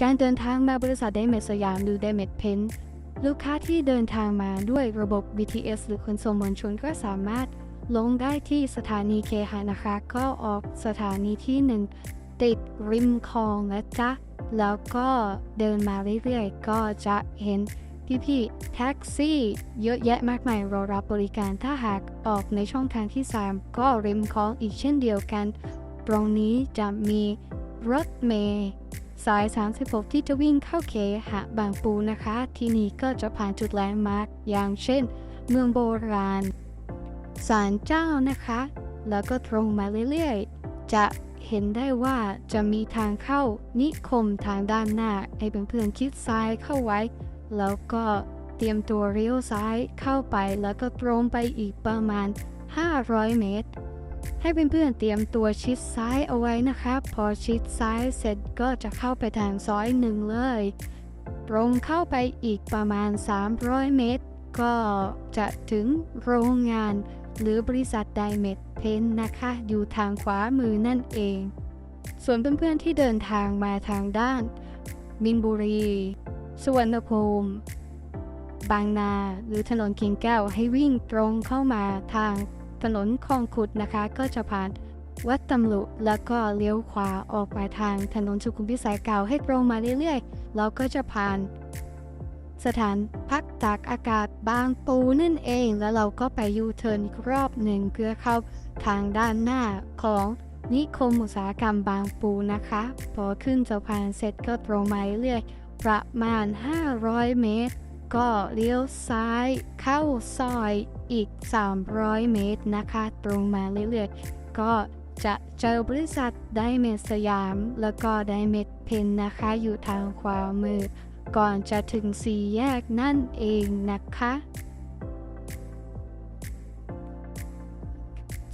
การเดินทางมาบริษัทไดเมสยามหรือไดเมดเพนลูกค้าที่เดินทางมาด้วยระบบ BTS หรือขนส่งมวลชนก็สามารถลงได้ที่สถานีเคหะนะคะก็ออกสถานีที่หนึ่งติดริมคลองนะจ๊ะ แล้วก็เดินมาเรื่อยๆ ก็จะเห็นพี่ๆแท็กซี่ เยอะแยะมากมายรอรับบริการถ้าหากออกในช่องทางที่ 3 ก็ริมคลองอีกเช่นเดียวกัน ตรงนี้จะมีรถเมล์ สาย36 ที่จะวิ่งเข้าเคหะบางปูนะคะ ที่นี่ก็จะผ่านจุดแลนด์มาร์กอย่างเช่น เมืองโบราณศาลเจ้านะคะ แล้วก็ตรงมาเรื่อยๆ จะเห็นได้ว่าจะมีทางเข้านิคมทางด้านหน้า ให้เพื่อนๆคิดซ้ายเข้าไว้ แล้วก็เตรียมตัวเลี้ยวซ้ายเข้าไปแล้วก็ตรงไปอีกประมาณ 500 เมตร ให้เพื่อนๆเตรียมตัวชิดซ้ายเอาไว้นะครับ พอชิดซ้ายเสร็จก็จะเข้าไปทางซอยหนึ่งเลยตรงเข้าไปอีกประมาณ 300 เมตร ก็จะถึงโรงงาน หรือบริษัทไดเมดเพนนะคะ อยู่ทางขวามือนั่นเอง ส่วนเพื่อนๆที่เดินทางมาทางด้าน มินบุรีสวนณภูมิบางนาหรือถนนกิ่งแก้วให้วิ่งตรงเข้ามาทาง ถนนคลองขุดนะคะ ก็จะผ่านวัดตำลุแล้วก็เลี้ยวขวาออกไปทางถนนสุขุมวิทสายเก่าให้ตรงมาเรื่อยๆแล้วก็จะผ่าน สถานพักตากอากาศบางปูนั่นเอง แล้วเราก็ไปยูเทิร์นอีกรอบหนึ่งเพื่อเข้าทางด้านหน้าของนิคมอุตสาหกรรมบางปูนะคะ พอขึ้นสะพานเสร็จก็ตรงมาเรื่อยประมาณ 500 เมตร ก็เลี้ยวซ้ายเข้าซอยอีก 300 เมตรนะคะ ตรงมาเรื่อยๆ ก็จะเจอบริษัทไดเมสยาม แล้วก็ไดเมดเพนนะคะ อยู่ทางขวามือ ก่อนจะถึงสี่แยกนั่นเองนะคะ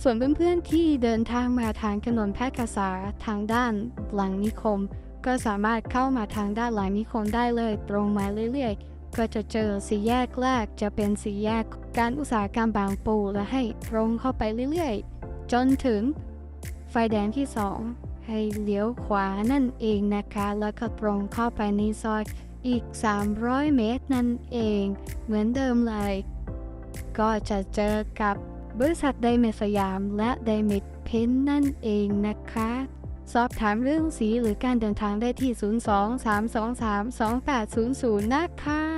ส่วนเพื่อนๆที่เดินทางมาทางถนนแพร่กษาทางด้านหลังนิคม ก็สามารถเข้ามาทางด้านหลังนิคมได้เลยตรงมาเรื่อยๆ ก็จะเจอสี่แยกแรกจะเป็นสี่แยกการอุตสาหกรรมบางปูและให้ตรงเข้าไปเรื่อยๆ จนถึง ไฟแดงที่ 2 ให้เลี้ยวขวานั่นเองนะคะ แล้วก็ตรงเข้าไปในซอยอีก 300 เมตรนั่นเอง เหมือนเดิมเลย ก็จะเจอกับบริษัทไดเมสยามและไดเมดเพนนั่นเองนะคะ สอบถามเรื่องสีหรือการเดินทางได้ที่ 02-323-2800 นะคะ